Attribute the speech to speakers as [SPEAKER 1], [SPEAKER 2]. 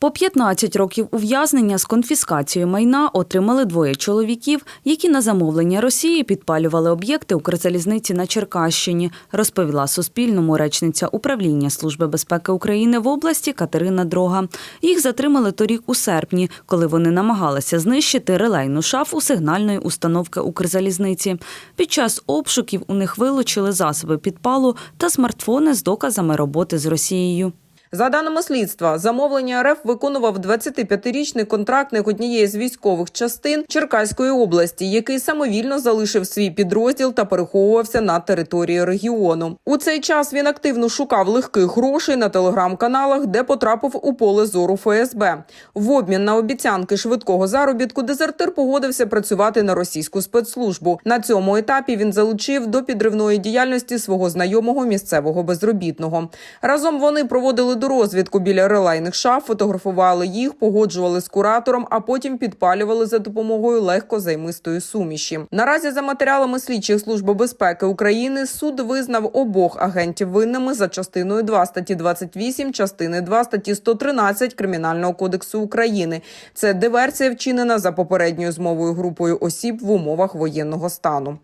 [SPEAKER 1] По 15 років ув'язнення з конфіскацією майна отримали двоє чоловіків, які на замовлення Росії підпалювали об'єкти Укрзалізниці на Черкащині, розповіла Суспільному речниця управління Служби безпеки України в області Катерина Дрога. Їх затримали торік у серпні, коли вони намагалися знищити релейну шафу сигнальної установки Укрзалізниці. Під час обшуків у них вилучили засоби підпалу та смартфони з доказами роботи з Росією.
[SPEAKER 2] За даними слідства, замовлення РФ виконував 25-річний контрактник однієї з військових частин Черкаської області, який самовільно залишив свій підрозділ та переховувався на території регіону. У цей час він активно шукав легких грошей на телеграм-каналах, де потрапив у поле зору ФСБ. В обмін на обіцянки швидкого заробітку дезертир погодився працювати на російську спецслужбу. На цьому етапі він залучив до підривної діяльності свого знайомого місцевого безробітного. Разом вони проводили до розвідку біля релейних шаф, фотографували їх, погоджували з куратором, а потім підпалювали за допомогою легкозаймистої суміші. Наразі за матеріалами слідчих служби безпеки України суд визнав обох агентів винними за частиною 2 статті 28, частини 2 статті 113 Кримінального кодексу України. Це диверсія вчинена за попередньою змовою групою осіб в умовах воєнного стану.